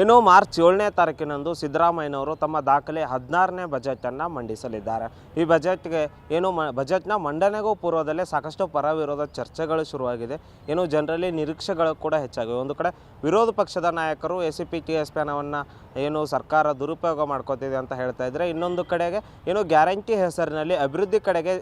ಇನ್ನು ಮಾರ್ಚ್ ಏಳನೇ ತಾರೀಕಿನಂದು ಸಿದ್ದರಾಮಯ್ಯನವರು ತಮ್ಮ ದಾಖಲೆ ಹದಿನಾರನೇ ಬಜೆಟನ್ನು ಮಂಡಿಸಲಿದ್ದಾರೆ. ಈ ಬಜೆಟ್ಗೆ ಏನು ಮ, ಬಜೆಟ್ನ ಮಂಡನೆಗೂ ಪೂರ್ವದಲ್ಲೇ ಸಾಕಷ್ಟು ಪರ ವಿರೋಧ ಚರ್ಚೆಗಳು ಶುರುವಾಗಿದೆ. ಏನು ಜನರಲ್ಲಿ ನಿರೀಕ್ಷೆಗಳು ಕೂಡ ಹೆಚ್ಚಾಗಿವೆ. ಒಂದು ಕಡೆ ವಿರೋಧ ಪಕ್ಷದ ನಾಯಕರು A C P, T S P ಏನು ಸರ್ಕಾರ ದುರುಪಯೋಗ ಮಾಡ್ಕೋತಿದೆ ಅಂತ ಹೇಳ್ತಾ ಇದ್ದರೆ ಇನ್ನೊಂದು ಕಡೆಗೆ ಏನು ಗ್ಯಾರಂಟಿ ಹೆಸರಿನಲ್ಲಿ ಅಭಿವೃದ್ಧಿ ಕಡೆಗೆ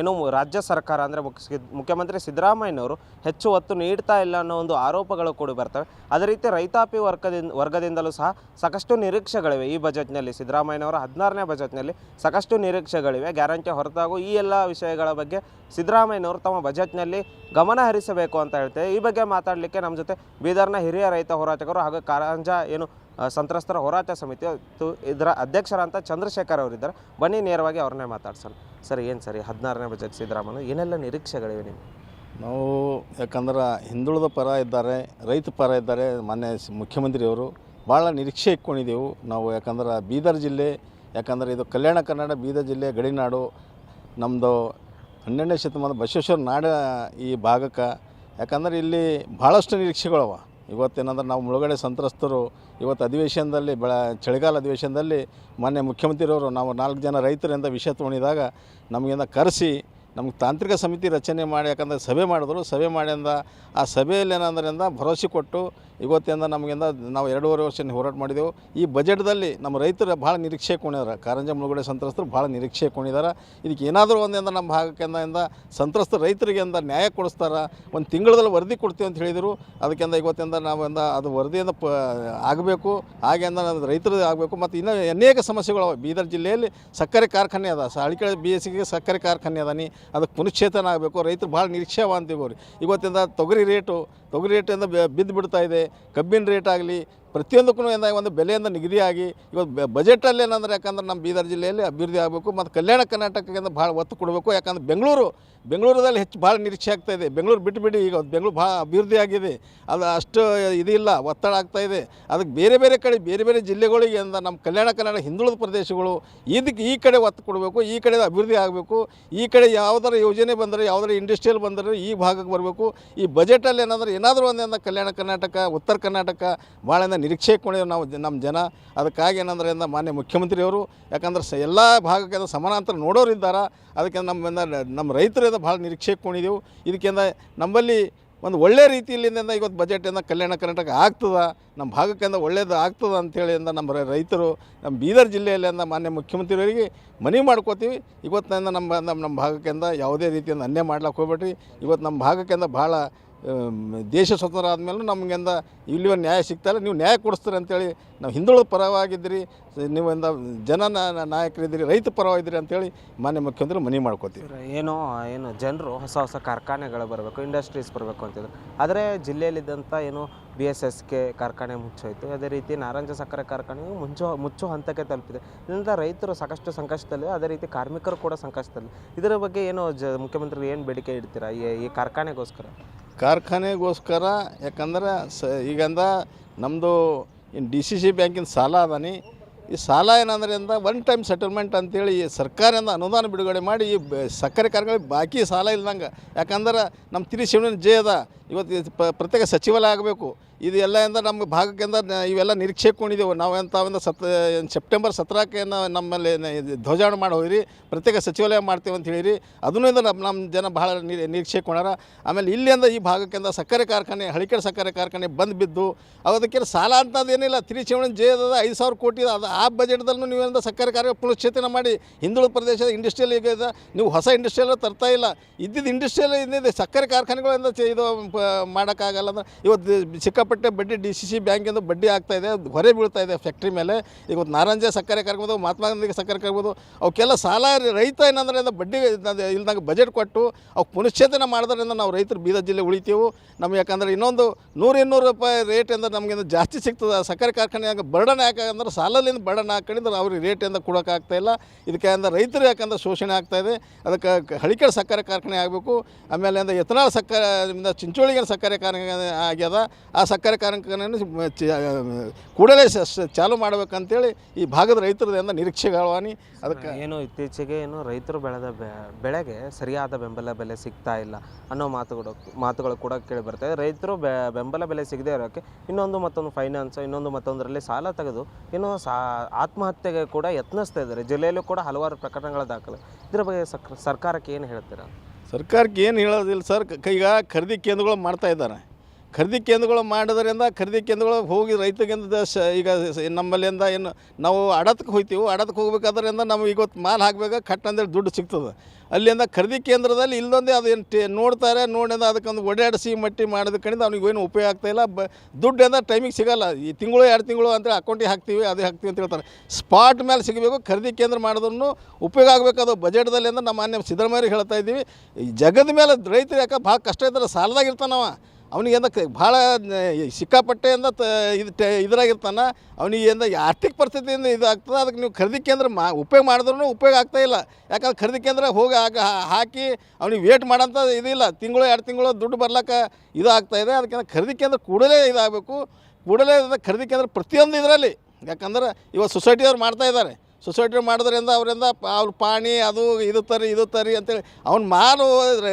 ಏನು ರಾಜ್ಯ ಸರ್ಕಾರ ಅಂದರೆ ಮುಖ್ಯ ಮುಖ್ಯಮಂತ್ರಿ ಸಿದ್ದರಾಮಯ್ಯನವರು ಹೆಚ್ಚು ಒತ್ತು ನೀಡ್ತಾ ಇಲ್ಲ ಅನ್ನೋ ಒಂದು ಆರೋಪಗಳು ಕೂಡ ಬರ್ತವೆ. ಅದೇ ರೀತಿ ರೈತಾಪಿ ವರ್ಗದಿಂದ ವರ್ಗದಿಂದಲೂ ಸಹ ಸಾಕಷ್ಟು ನಿರೀಕ್ಷೆಗಳಿವೆ ಈ ಬಜೆಟ್ನಲ್ಲಿ. ಸಿದ್ದರಾಮಯ್ಯನವರ ಹದಿನಾರನೇ ಬಜೆಟ್ನಲ್ಲಿ ಸಾಕಷ್ಟು ನಿರೀಕ್ಷೆಗಳಿವೆ. ಗ್ಯಾರಂಟಿ ಹೊರತಾಗೂ ಈ ಎಲ್ಲ ವಿಷಯಗಳ ಬಗ್ಗೆ ಸಿದ್ದರಾಮಯ್ಯನವರು ತಮ್ಮ ಬಜೆಟ್ನಲ್ಲಿ ಗಮನ ಹರಿಸಬೇಕು ಅಂತ ಹೇಳ್ತೇವೆ. ಈ ಬಗ್ಗೆ ಮಾತಾಡಲಿಕ್ಕೆ ನಮ್ಮ ಜೊತೆ ಬೀದರ್ನ ಹಿರಿಯ ರೈತ ಹೋರಾಟಗಾರರು ಹಾಗೂ ಕಾರಂಜಾ ಏನು ಸಂತ್ರಸ್ತರ ಹೋರಾಟ ಸಮಿತಿ ಇದರ ಅಧ್ಯಕ್ಷರಂತ ಚಂದ್ರಶೇಖರ್ ಅವರಿದ್ದಾರೆ. ಬನ್ನಿ ನೇರವಾಗಿ ಅವ್ರನ್ನೇ ಮಾತಾಡ್ಸೋಣ. ಸರ್, ಏನು ಸರಿ ಹದಿನಾರನೇ ಬಜೆಟ್ ಸಿದ್ದರಾಮಯ್ಯ, ಏನೆಲ್ಲ ನಿರೀಕ್ಷೆಗಳಿವೆ ನಿಮಗೆ? ನಾವು ಯಾಕಂದ್ರೆ ಹಿಂದುಳಿದ ಪರ ಇದ್ದಾರೆ, ರೈತ ಪರ ಇದ್ದಾರೆ, ಮಾನ್ಯ ಮುಖ್ಯಮಂತ್ರಿಯವರು, ಭಾಳ ನಿರೀಕ್ಷೆ ಇಟ್ಕೊಂಡಿದ್ದೆವು. ನಾವು ಯಾಕಂದ್ರೆ ಬೀದರ್ ಜಿಲ್ಲೆ, ಯಾಕಂದ್ರೆ ಇದು ಕಲ್ಯಾಣ ಕರ್ನಾಟಕ ಬೀದರ್ ಜಿಲ್ಲೆ, ಗಡಿನಾಡು ನಮ್ಮದು ಹನ್ನೆರಡನೇ ಶತಮಾನ ಬಸವೇಶ್ವರ ನಾಡ ಈ ಭಾಗಕ್ಕೆ, ಯಾಕಂದ್ರೆ ಇಲ್ಲಿ ಭಾಳಷ್ಟು ನಿರೀಕ್ಷೆಗಳವ. ಇವತ್ತೇನಂದ್ರೆ ನಾವು ಮುಳುಗಡೆ ಸಂತ್ರಸ್ತರು ಇವತ್ತು ಅಧಿವೇಶನದಲ್ಲಿ ಬೆಳ ಚಳಿಗಾಲ ಅಧಿವೇಶನದಲ್ಲಿ ಮಾನ್ಯ ಮುಖ್ಯಮಂತ್ರಿಯವರು ನಾವು ನಾಲ್ಕು ಜನ ರೈತರಿಂದ ವಿಷಯ ತೊಗೊಂಡಿದಾಗ ನಮಗಿಂದ ಕರೆಸಿ ನಮ್ಗೆ ತಾಂತ್ರಿಕ ಸಮಿತಿ ರಚನೆ ಮಾಡಿ, ಯಾಕಂದರೆ ಸಭೆ ಮಾಡಿದ್ರು. ಸಭೆ ಮಾಡಿಂದ ಆ ಸಭೆಯಲ್ಲಿ ಏನಂದ್ರಿಂದ ಭರವಸೆ ಕೊಟ್ಟು ಇವತ್ತಿಂದ ನಮಗಿಂದ ನಾವು ಎರಡೂವರೆ ವರ್ಷ ಹೋರಾಟ ಮಾಡಿದೆವು. ಈ ಬಜೆಟ್ದಲ್ಲಿ ನಮ್ಮ ರೈತರು ಭಾಳ ನಿರೀಕ್ಷೆ ಕೊಂಡಿದ್ದಾರೆ ಕಾರಂಜ ಮುಳುಗಡೆ ಸಂತ್ರಸ್ತರು ಭಾಳ ನಿರೀಕ್ಷೆ ಕೊಂಡಿದ್ದಾರೆ ಇದಕ್ಕೆ ಏನಾದರೂ ಒಂದಿಂದ ನಮ್ಮ ಭಾಗಕ್ಕಿಂದ ಸಂತ್ರಸ್ತ ರೈತರಿಗೆ ಅಂದ ನ್ಯಾಯ ಕೊಡಿಸ್ತಾರೆ? ಒಂದು ತಿಂಗಳದಲ್ಲಿ ವರದಿ ಕೊಡ್ತೀವಿ ಅಂತ ಹೇಳಿದರು. ಅದಕ್ಕಿಂದ ಇವತ್ತಿಂದ ನಾವಿಂದ ಅದು ವರದಿಯಿಂದ ಪ ಆಗಬೇಕು. ಹಾಗೆ ಅಂದ ರೈತರು ಆಗಬೇಕು. ಮತ್ತು ಇನ್ನೂ ಅನೇಕ ಸಮಸ್ಯೆಗಳು ಬೀದರ್ ಜಿಲ್ಲೆಯಲ್ಲಿ ಸಕ್ಕರೆ ಕಾರ್ಖಾನೆ ಅದ. ಸ ಬೇಸಿಗೆ ಸಕ್ಕರೆ ಕಾರ್ಖಾನೆ ಅದಾನಿ ಅದಕ್ಕೆ ಪುನಶ್ಚೇತನ ಆಗಬೇಕು. ರೈತರು ಭಾಳ ನಿರೀಕ್ಷೆ ಅಂತೀವಿ ಇವತ್ತಿಂದ ತೊಗರಿ ರೇಟು, ತೊಗರಿ ರೇಟಿಂದ ಬಿದ್ದು ಬಿಡ್ತಾ ಇದೆ. ಕಬ್ಬಿನ ರೇಟ್ ಆಗಲಿ ಪ್ರತಿಯೊಂದಕ್ಕೂ ಏನಾಗ ಒಂದು ಬೆಲೆಯಿಂದ ನಿಗದಿಯಾಗಿ ಇವತ್ತು ಬಜೆಟಲ್ಲಿ ಏನಂದ್ರೆ ಯಾಕಂದ್ರೆ ನಮ್ಮ ಬೀದರ್ ಜಿಲ್ಲೆಯಲ್ಲಿ ಅಭಿವೃದ್ಧಿ ಆಗಬೇಕು ಮತ್ತು ಕಲ್ಯಾಣ ಕರ್ನಾಟಕದಿಂದ ಭಾಳ ಒತ್ತು ಕೊಡಬೇಕು. ಯಾಕಂದ್ರೆ ಬೆಂಗಳೂರು ಬೆಂಗಳೂರಲ್ಲಿ ಹೆಚ್ಚು ಭಾಳ ನಿರೀಕ್ಷೆ ಇದೆ. ಬೆಂಗಳೂರು ಬಿಟ್ಟು ಬಿಡಿ, ಈಗ ಬೆಂಗಳೂರು ಭಾಳ ಅಭಿವೃದ್ಧಿ ಆಗಿದೆ. ಅದು ಅಷ್ಟು ಇದಿಲ್ಲ ಒತ್ತಡ ಆಗ್ತಾ ಇದೆ. ಅದಕ್ಕೆ ಬೇರೆ ಬೇರೆ ಕಡೆ, ಬೇರೆ ಬೇರೆ ಜಿಲ್ಲೆಗಳಿಗೆ ಅಂದ ನಮ್ಮ ಕಲ್ಯಾಣ ಕನ್ನಡ ಹಿಂದುಳಿದ ಪ್ರದೇಶಗಳು ಇದಕ್ಕೆ ಈ ಕಡೆ ಒತ್ತು ಕೊಡಬೇಕು, ಈ ಕಡೆ ಅಭಿವೃದ್ಧಿ ಆಗಬೇಕು. ಈ ಕಡೆ ಯಾವುದರ ಯೋಜನೆ ಬಂದರೆ, ಯಾವುದರ ಇಂಡಸ್ಟ್ರಿಯಲ್ ಬಂದರೆ ಈ ಭಾಗಕ್ಕೆ ಬರಬೇಕು. ಈ ಬಜೆಟಲ್ಲಿ ಏನಾದರೂ ಏನಾದರೂ ಒಂದೇನ ಕಲ್ಯಾಣ ಕರ್ನಾಟಕ, ಉತ್ತರ ಕರ್ನಾಟಕ ಭಾಳ ನಿರೀಕ್ಷೆ ಇಟ್ಕೊಂಡಿದ್ದೇವೆ ನಾವು ನಮ್ಮ ಜನ. ಅದಕ್ಕಾಗಿ ಏನಂದ್ರೆ ಮಾನ್ಯ ಮುಖ್ಯಮಂತ್ರಿಯವರು, ಯಾಕಂದ್ರೆ ಸ ಎಲ್ಲ ಭಾಗಕ್ಕೆ ಸಮಾನಾಂತರ ನೋಡೋರು ಇದ್ದಾರೆ. ಅದಕ್ಕೆ ನಮ್ಮಿಂದ ನಮ್ಮ ರೈತರಿಂದ ಭಾಳ ನಿರೀಕ್ಷೆ ಇಟ್ಕೊಂಡಿದ್ದೆವು ಇದಕ್ಕಿಂತ ನಮ್ಮಲ್ಲಿ ಒಂದು ಒಳ್ಳೆ ರೀತಿಯಲ್ಲಿಂದ ಇವತ್ತು ಬಜೆಟಿಂದ ಕಲ್ಯಾಣ ಕರ್ನಾಟಕ ಆಗ್ತದೆ, ನಮ್ಮ ಭಾಗಕ್ಕಿಂದ ಒಳ್ಳೇದು ಆಗ್ತದೆ ಅಂತೇಳಿ ಇಂದ ನಮ್ಮ ರೈತರು ನಮ್ಮ ಬೀದರ್ ಜಿಲ್ಲೆಯಲ್ಲಿಂದ ಮಾನ್ಯ ಮುಖ್ಯಮಂತ್ರಿಯವರಿಗೆ ಮನವಿ ಮಾಡ್ಕೋತೀವಿ. ಇವತ್ತಿನಿಂದ ನಮ್ಮ ನಮ್ಮ ನಮ್ಮ ಭಾಗಕ್ಕಿಂದ ಯಾವುದೇ ರೀತಿಯಿಂದ ಅನ್ಯಾಯ ಮಾಡ್ಲಿಕ್ಕೆ ಹೋಗ್ಬೇಡ್ರಿ. ಇವತ್ತು ನಮ್ಮ ಭಾಗಕ್ಕಿಂದ ಭಾಳ ದೇಶ ಸ್ವತಂತ್ರ ಆದಮೇಲೆ ನಮಗಿಂದ ಇಲ್ಲಿ ಒಂದು ನ್ಯಾಯ ಸಿಗ್ತಾಯಿಲ್ಲ ನೀವು ನ್ಯಾಯ ಕೊಡಿಸ್ತೀರಿ ಅಂತೇಳಿ ನಾವು ಹಿಂದುಳಿದ ಪರವಾಗಿದ್ದೀರಿ. ನೀವಿಂದ ಜನ ನಾಯಕರಿದ್ದೀರಿ, ರೈತ ಪರವಾಗಿದ್ದೀರಿ ಅಂತೇಳಿ ಮಾನ್ಯ ಮುಖ್ಯಮಂತ್ರಿ ಮನವಿ ಮಾಡ್ಕೋತೀವಿ. ಏನೋ, ಏನು ಜನರು ಹೊಸ ಹೊಸ ಕಾರ್ಖಾನೆಗಳು ಬರಬೇಕು ಇಂಡಸ್ಟ್ರೀಸ್ ಬರಬೇಕು ಅಂತಿದ್ರು. ಆದರೆ ಜಿಲ್ಲೆಯಲ್ಲಿದ್ದಂಥ ಏನು ಬಿ ಎಸ್ ಎಸ್ ಕೆ ಕಾರ್ಖಾನೆ ಮುಚ್ಚೋಯ್ತು. ಅದೇ ರೀತಿ ನಾರಂಜ ಸಕ್ಕರೆ ಕಾರ್ಖಾನೆಯು ಮುಂಚೋ, ಮುಚ್ಚೋ ಹಂತಕ್ಕೆ ತಲುಪಿದೆ. ಇದರಿಂದ ರೈತರು ಸಾಕಷ್ಟು ಸಂಕಷ್ಟದಲ್ಲಿ ಅದೇ ರೀತಿ ಕಾರ್ಮಿಕರು ಕೂಡ ಸಂಕಷ್ಟದಲ್ಲಿ ಇದರ ಬಗ್ಗೆ ಏನು ಜ ಮುಖ್ಯಮಂತ್ರಿ ಏನು ಬೇಡಿಕೆ ಇಡ್ತೀರಾ ಈ ಕಾರ್ಖಾನೆಗೋಸ್ಕರ? ಕಾರ್ಖಾನೆಗೋಸ್ಕರ, ಯಾಕಂದ್ರೆ ಸ, ಈಗಂದ ನಮ್ಮದು ಇನ್ನು ಡಿ ಸಿ ಸಿ ಬ್ಯಾಂಕಿನ ಸಾಲ ಅದಾನಿ. ಈ ಸಾಲ ಏನಂದ್ರೆ ಅಂದ ಒನ್ ಟೈಮ್ ಸೆಟಲ್ಮೆಂಟ್ ಅಂತೇಳಿ ಈ ಸರ್ಕಾರದಿಂದ ಅನುದಾನ ಬಿಡುಗಡೆ ಮಾಡಿ ಈ ಸಕ್ಕರೆ ಕಾರ್ಖಾನೆ ಬಾಕಿ ಸಾಲ ಇಲ್ದಂಗೆ. ಯಾಕಂದ್ರೆ ನಮ್ಮ ತಿರಿ ಶಿವನ ಜೆ ಅದ. ಇವತ್ತು ಪ್ರತ್ಯೇಕ ಸಚಿವಾಲಯ ಆಗಬೇಕು. ಇದು ಎಲ್ಲ ಎಂದ ಭಾಗಕ್ಕಿಂದ ಇವೆಲ್ಲ ನಿರೀಕ್ಷೆ ಕೊಂಡಿದ್ದೆವು ನಾವು ತಾವಿಂದ ಸತ್ ಸೆಪ್ಟೆಂಬರ್ ಸತ್ರಕ್ಕೆ ನಮ್ಮಲ್ಲಿ ಧ್ವಜಾಣ ಮಾಡಿ ಹೋಗಿರಿ ಪ್ರತ್ಯೇಕ ಸಚಿವಾಲಯ ಮಾಡ್ತೀವಿ ಅಂತ ಹೇಳಿರಿ. ಅದನ್ನೂ ನಮ್ಮ ನಮ್ಮ ಜನ ಭಾಳ ನಿರೀ- ನಿರೀಕ್ಷೆ ಕೊಡಾರ. ಆಮೇಲೆ ಇಲ್ಲಿಂದ ಈ ಭಾಗಕ್ಕೆಂದ ಸಕ್ಕರೆ ಕಾರ್ಖಾನೆ, ಹಳಿಕೆರೆ ಸಕ್ಕರೆ ಕಾರ್ಖಾನೆ ಬಂದು ಬಿದ್ದು ಅದಕ್ಕೆ ಸಾಲ ಅಂತದೇನಿಲ್ಲ ತಿರುಚೇವಣಿ ಜೇದ ಐದು ಸಾವಿರ ಕೋಟಿ ಅದು ಆ ಬಜೆಟ್ದಲ್ಲೂ ನೀವೇನಿಂದ ಸಕ್ಕರೆ ಕಾರ್ಯ ಪುನಶ್ಚೇತನ ಮಾಡಿ, ಹಿಂದುಳಿದ ಪ್ರದೇಶದ ಇಂಡಸ್ಟ್ರಿಯಲ್ ಈಗ ನೀವು ಹೊಸ ಇಂಡಸ್ಟ್ರಿಯಲ್ ತರ್ತಾ ಇಲ್ಲ. ಇದ್ದಿದ್ದು ಇಂಡಸ್ಟ್ರಿಯಲ್ ಇದ್ದಿದ್ದು ಸಕ್ಕರೆ ಕಾರ್ಖಾನೆಗಳಿಂದ ಇದು ಮಾಡೋಕ್ಕಾಗಲ್ಲ ಅಂದ್ರೆ ಇವತ್ತು ಸಿಕ್ಕಾಪಟ್ಟೆ ಬಡ್ಡಿ ಡಿ ಸಿ ಸಿ ಬ್ಯಾಂಕಿಂದ ಬಡ್ಡಿ ಆಗ್ತಾ ಇದೆ ಹೊರೆ ಬೀಳ್ತಾ ಇದೆ ಫ್ಯಾಕ್ಟ್ರಿ ಮೇಲೆ. ಇವತ್ತು ನಾರಂಜ ಸಕ್ಕರೆ ಕರ್ಬೋದು ಮಹಾತ್ಮ ಗಾಂಧಿಗೆ ಸಕ್ಕರೆ ಕರ್ಬೋದು ಅವಕ್ಕೆಲ್ಲ ಸಾಲ ರೈತ ಏನಂದ್ರೆ ಅದು ಬಡ್ಡಿ ಇಲ್ದಂಗೆ ಬಜೆಟ್ ಕೊಟ್ಟು ಅವ್ಕೆ ಪುನಶ್ಚೇತನ ಮಾಡೋದ್ರಿಂದ ನಾವು ರೈತರು ಬೀದರ್ ಜಿಲ್ಲೆ ಉಳಿತೀವಿ. ನಮ್ಗೆ ಯಾಕಂದ್ರೆ ಇನ್ನೊಂದು ನೂರು ಇನ್ನೂರು ರೂಪಾಯಿ ರೇಟ್ ರೇಟಿಂದ ನಮಗಿಂದ ಜಾಸ್ತಿ ಸಿಗ್ತದೆ. ಸಕ್ಕರೆ ಕಾರ್ಖಾನೆಯಾಗ ಬರ್ಡನ್ ಯಾಕಂದ್ರೆ ಸಾಲಲ್ಲಿಂದ ಬರ್ಡನ್ ಹಾಕೊಂಡಿದ್ರೆ ಅವ್ರಿಗೆ ರೇಟಿಂದ ಕೊಡೋಕ್ಕಾಗ್ತಾ ಇಲ್ಲ. ಇದಕ್ಕೆ ಅಂದ್ರೆ ರೈತರು ಯಾಕಂದ್ರೆ ಶೋಷಣೆ ಆಗ್ತಾ ಇದೆ. ಅದಕ್ಕೆ ಕ- ಸಕ್ಕರೆ ಕಾರ್ಖಾನೆ ಆಗಬೇಕು. ಆಮೇಲೆ ಅಂದ್ರೆ ಎಥನಾಲ್ ಸಕ್ಕರೆ ಚಿಂಚೋಳಿಗೆ ಸಕ್ಕರೆ ಕಾರ್ಖಾನೆ ಆಗ್ಯದ. ಆ ಕಾರ್ಖಾನೆಯನ್ನು ಮ- ಚ- ಕೂಡಲೇ ಚಾಲು ಮಾಡಬೇಕಂತೇಳಿ ಈ ಭಾಗದ ರೈತರದಿಂದ ನಿರೀಕ್ಷೆಗಳವಾನಿ ಅದಕ್ಕೆ ಏನು ಇತ್ತೀಚೆಗೆ ಏನು ರೈತರು ಬೆಳೆದ ಬೆಳೆಗೆ ಸರಿಯಾದ ಬೆಂಬಲ ಬೆಲೆ ಸಿಗ್ತಾ ಇಲ್ಲ ಅನ್ನೋ ಮಾತುಗಳು ಮಾತುಗಳು ಕೂಡ ಕೇಳಿ ಬರ್ತಾ ಇದೆ. ರೈತರು ಬೆ ಬೆಂಬಲ ಬೆಲೆ ಸಿಗದೆ ಇರೋಕ್ಕೆ ಇನ್ನೊಂದು ಮತ್ತೊಂದು ಫೈನಾನ್ಸ್ ಇನ್ನೊಂದು ಮತ್ತೊಂದರಲ್ಲಿ ಸಾಲ ತೆಗೆದು ಏನು ಸಾ ಆತ್ಮಹತ್ಯೆಗೆ ಕೂಡ ಯತ್ನಿಸ್ತಾ ಇದ್ದಾರೆ. ಜಿಲ್ಲೆಯಲ್ಲೂ ಕೂಡ ಹಲವಾರು ಪ್ರಕರಣಗಳ ದಾಖಲೆ. ಇದರ ಬಗ್ಗೆ ಸರ್ಕಾರಕ್ಕೆ ಏನು ಹೇಳ್ತೀರಾ? ಸರ್ಕಾರಕ್ಕೆ ಏನು ಹೇಳೋದಿಲ್ಲ ಸರ್. ಈಗ ಖರೀದಿ ಕೇಂದ್ರಗಳು ಮಾಡ್ತಾ ಇದ್ದಾರೆ. ಖರೀದಿ ಕೇಂದ್ರಗಳು ಮಾಡೋದ್ರಿಂದ ಖರೀದಿ ಕೇಂದ್ರಗಳು ಹೋಗಿ ರೈತಗಿಂತ ಶ ಈಗ ನಮ್ಮಲ್ಲಿಂದ ಏನು ನಾವು ಅಡತ್ಕೆ ಹೋಗ್ತೀವಿ ಅಡತಕ್ಕೆ ಹೋಗ್ಬೇಕಾದ್ರಿಂದ ನಾವು ಇವತ್ತು ಮಾಲ್ ಹಾಕ್ಬೇಕು ಕಟ್ ಅಂದೇಳಿ ದುಡ್ಡು ಸಿಗ್ತದೆ. ಅಲ್ಲಿಂದ ಖರೀದಿ ಕೇಂದ್ರದಲ್ಲಿ ಇಲ್ಲೊಂದೇ ಅದೇನು ಟೇ ನೋಡ್ತಾರೆ ನೋಡಿದ ಅದಕ್ಕೊಂದು ಒಡೆಯಾಡಿಸಿ ಮಟ್ಟಿ ಮಾಡೋದ ಕಡೆಯಿಂದ ಅವ್ನಿಗೆ ಏನು ಉಪಯೋಗ ಆಗ್ತಾಯಿಲ್ಲ ಬ ದುಡ್ಡು ಅಂದ್ರೆ ಟೈಮಿಗೆ ಸಿಗಲ್ಲ. ಈ ತಿಂಗಳು, ಎರಡು ತಿಂಗಳು ಅಂತೇಳಿ ಅಕೌಂಟಿಗೆ ಹಾಕ್ತೀವಿ, ಅದೇ ಹಾಕ್ತೀವಿ ಅಂತ ಹೇಳ್ತಾರೆ. ಸ್ಪಾಟ್ ಮೇಲೆ ಸಿಗಬೇಕು, ಖರೀದಿ ಕೇಂದ್ರ ಮಾಡೋದನ್ನು ಉಪಯೋಗ ಆಗಬೇಕು ಅದು ಬಜೆಟ್ದಲ್ಲಿ ಅಂದ್ರೆ ನಮ್ಮ ಮಾನ್ಯ ಸಿದ್ದರಾಮಯ್ಯ ಹೇಳ್ತಾ ಇದ್ದೀವಿ. ಜಗದ ಮೇಲೆ ರೈತರು ಯಾಕೆ ಭಾಳ ಕಷ್ಟ ಇದ್ದಾರೆ ಸಾಲದಾಗಿರ್ತಾನವ ಅವನಿಗೆ ಅಂದ ಭಾಳ ಸಿಕ್ಕಾಪಟ್ಟೆ ಅಂದ ತ, ಇದು ಟೆ, ಇದ್ರಾಗಿರ್ತಾನೆ. ಅವನಿಗೆ ಅಂದ ಆರ್ಥಿಕ ಪರಿಸ್ಥಿತಿಯಿಂದ ಇದು ಆಗ್ತದೆ, ಅದಕ್ಕೆ ನೀವು ಖರೀದಿ ಕೇಂದ್ರ ಮಾ, ಉಪಯೋಗ ಮಾಡಿದ್ರೂ ಉಪಯೋಗ ಆಗ್ತಾ ಇಲ್ಲ. ಯಾಕಂದ್ರೆ ಖರೀದಿ ಕೇಂದ್ರ ಹೋಗಿ ಆಗ ಹಾಕಿ ಅವ್ನಿಗೆ ವೇಟ್ ಮಾಡೋಂಥ ಇದಿಲ್ಲ. ತಿಂಗಳು, ಎರಡು ತಿಂಗಳು ದುಡ್ಡು ಬರ್ಲಿಕ್ಕೆ ಇದು ಆಗ್ತಾ ಇದೆ. ಅದಕ್ಕೆ ಖರೀದಿ ಕೇಂದ್ರ ಕೂಡಲೇ ಇದಾಗಬೇಕು. ಕೂಡಲೇ ಖರೀದಿ ಕೇಂದ್ರ ಪ್ರತಿಯೊಂದು ಇದರಲ್ಲಿ. ಯಾಕಂದ್ರೆ ಇವಾಗ ಸೊಸೈಟಿಯವ್ರು ಮಾಡ್ತಾ ಇದ್ದಾರೆ. ಸೊಸೈಟಿ ಮಾಡೋದ್ರಿಂದ ಅವರಿಂದ ಅವ್ರ ಪಾಣಿ ಅದು ಇದು ತರಿ ಇದು ತರಿ ಅಂತೇಳಿ ಅವ್ನ ಮಾರು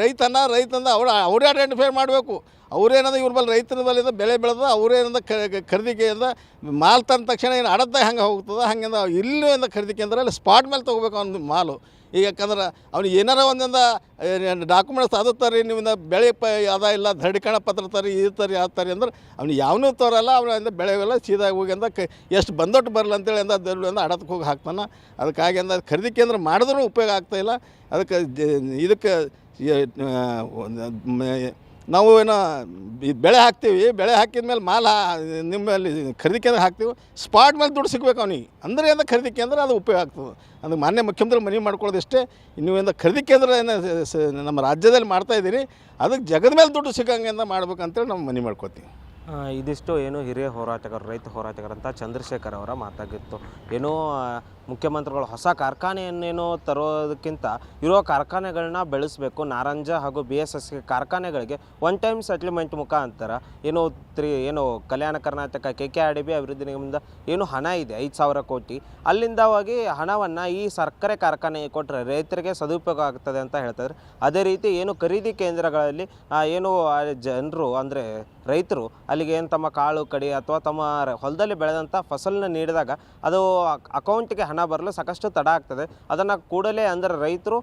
ರೈತನ, ರೈತಂದ ಅವ್ರು, ಅವರೇ ಐಡೆಂಟಿಫೈ ಮಾಡಬೇಕು. ಅವ್ರೇನದ ಇವ್ರ ಬಲ್ಲಿ ರೈತರ ಬಲ್ಲಿಂದ ಬೆಳೆ ಬೆಳೆದ ಅವರೇನದ ಖರೀದಿಕೆಯಿಂದ ಮಾಲ್ ತಂದ ತಕ್ಷಣ ಏನು ಅಡದ್ದ ಹಂಗೆ ಹೋಗ್ತದೆ, ಹಂಗಿಂದ ಖರೀದಿಕೆ ಅಂದ್ರೆ ಅಲ್ಲಿ ಸ್ಪಾಟ್ ಮೇಲೆ ತೊಗೋಬೇಕು ಅವ್ನ ಮಾಲು. ಈಗ ಯಾಕಂದ್ರೆ ಅವ್ನಿಗೆ ಏನಾರ ಒಂದೊಂದು ಡಾಕ್ಯುಮೆಂಟ್ಸ್ ಅದು ತರಿ ನಿಮ್ಮಿಂದ ಬೆಳೆ ಪ ಅದ ಇಲ್ಲ ದೃಢೀಕರಣ ಪತ್ರ ತರಿ, ಇದು ತರಿ, ಅದು ತರಿ ಅಂದ್ರೆ ಅವ್ನು ಯಾವನೂ ತೋರಲ್ಲ ಅವನಿಂದ ಬೆಳೆವೆಲ್ಲ ಸೀದಾ ಹೋಗಿ ಅಂದ ಕ, ಎಷ್ಟು ಬಂದೊಟ್ಟು ಬರಲ್ಲ ಅಂತೇಳಿ ಅಂದ ದೊಡ್ಡ ಅಂದ ಅಡತಕ್ಕೆ ಹೋಗಿ ಹಾಕ್ತಾನೆ. ಅದಕ್ಕಾಗಿ ಅಂದ ಖರೀದಿ ಕೇಂದ್ರ ಮಾಡಿದ್ರೂ ಉಪಯೋಗ ಆಗ್ತಾಯಿಲ್ಲ ಅದಕ್ಕೆ, ಇದಕ್ಕೆ ನಾವು ಏನು ಬೆಳೆ ಹಾಕ್ತೀವಿ, ಬೆಳೆ ಹಾಕಿದ ಮೇಲೆ ಮಾಲ್ ನಿಮ್ಮಲ್ಲಿ ಖರೀದಿ ಕೇಂದ್ರ ಹಾಕ್ತೀವಿ ಸ್ಪಾಟ್ ಮೇಲೆ ದುಡ್ಡು ಸಿಗ್ಬೇಕು ಅವನಿಗೆ. ಅಂದರೆ ಏನು ಖರೀದಿ ಕೇಂದ್ರ, ಅದು ಉಪಯೋಗ ಆಗ್ತದೆ. ಅದು ಮಾನ್ಯ ಮುಖ್ಯಮಂತ್ರಿ ಮನವಿ ಮಾಡ್ಕೊಳ್ಳೋದಿಷ್ಟೇ ನೀವೇಂದ ಖರೀದಿ ಕೇಂದ್ರ ಏನು ನಮ್ಮ ರಾಜ್ಯದಲ್ಲಿ ಮಾಡ್ತಾ ಇದ್ದೀರಿ, ಅದಕ್ಕೆ ಜಗದ ಮೇಲೆ ದುಡ್ಡು ಸಿಗಂಗೆಂದ ಮಾಡ್ಬೇಕಂತೇಳಿ ನಾವು ಮನವಿ ಮಾಡ್ಕೋತೀವಿ. ಇದಿಷ್ಟು ಏನು ಹಿರಿಯ ಹೋರಾಟಗಾರರು ರೈತ ಹೋರಾಟಗಾರಂತ ಚಂದ್ರಶೇಖರ್ ಅವರ ಮಾತಾಗಿತ್ತು. ಏನೋ ಮುಖ್ಯಮಂತ್ರಿಗಳು ಹೊಸ ಕಾರ್ಖಾನೆಯನ್ನೇನೋ ತರೋದಕ್ಕಿಂತ ಇರೋ ಕಾರ್ಖಾನೆಗಳನ್ನ ಬೆಳೆಸಬೇಕು. ನಾರಂಜ ಹಾಗೂ ಬಿ ಎಸ್ ಎಸ್ ಕಾರ್ಖಾನೆಗಳಿಗೆ ಒನ್ ಟೈಮ್ ಸೆಟ್ಲ್ಮೆಂಟ್ ಮುಖಾಂತರ ಏನು ತ್ರಿ, ಏನು Kalyana Karnataka K K R D B ಅಭಿವೃದ್ಧಿ ನಿಗಮದಿಂದ ಏನು ಹಣ ಇದೆ, ಐದು ಸಾವಿರ ಕೋಟಿ. ಅಲ್ಲಿಂದ ಹೋಗಿ ಹಣವನ್ನು ಈ ಸಕ್ಕರೆ ಕಾರ್ಖಾನೆಗೆ ಕೊಟ್ಟರೆ ರೈತರಿಗೆ ಸದುಪಯೋಗ ಆಗ್ತದೆ ಅಂತ ಹೇಳ್ತಾರೆ ಅದೇ ರೀತಿ ಏನು ಖರೀದಿ ಕೇಂದ್ರಗಳಲ್ಲಿ ಏನು ಜನರು ಅಂದರೆ ರೈತರು ಅಲ್ಲಿಗೆ ಏನು ತಮ್ಮ ಕಾಳು, ಕಡಿ ಅಥವಾ ತಮ್ಮ ಹೊಲದಲ್ಲಿ ಬೆಳೆದಂಥ ಫಸಲನ್ನ ನೀಡಿದಾಗ ಅದು ಅಕೌಂಟಿಗೆ ಹಣ ಬರಲು ಸಾಕಷ್ಟು ತಡ ಆಗ್ತದೆ. ಅದನ್ನು ಕೂಡಲೇ ಅಂದರೆ ರೈತರು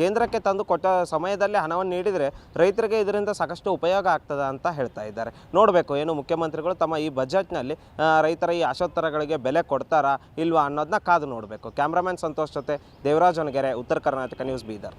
ಕೇಂದ್ರಕ್ಕೆ ತಂದು ಕೊಟ್ಟ ಸಮಯದಲ್ಲಿ ಹಣವನ್ನು ನೀಡಿದರೆ ರೈತರಿಗೆ ಇದರಿಂದ ಸಾಕಷ್ಟು ಉಪಯೋಗ ಆಗ್ತದೆ ಅಂತ ಹೇಳ್ತಾ ಇದ್ದಾರೆ. ನೋಡಬೇಕು ಏನು ಮುಖ್ಯಮಂತ್ರಿಗಳು ತಮ್ಮ ಈ ಬಜೆಟ್ನಲ್ಲಿ ರೈತರ ಈ ಆಶೋತ್ತರಗಳಿಗೆ ಬೆಲೆ ಕೊಡ್ತಾರಾ ಇಲ್ವಾ ಅನ್ನೋದನ್ನ ಕಾದು ನೋಡಬೇಕು. ಕ್ಯಾಮ್ರಾಮನ್ ಸಂತೋಷ್ ಜೊತೆ ದೇವರಾಜನಗೆರೆ ಉತ್ತರ ಕರ್ನಾಟಕ ನ್ಯೂಸ್ ಬೀದರ್.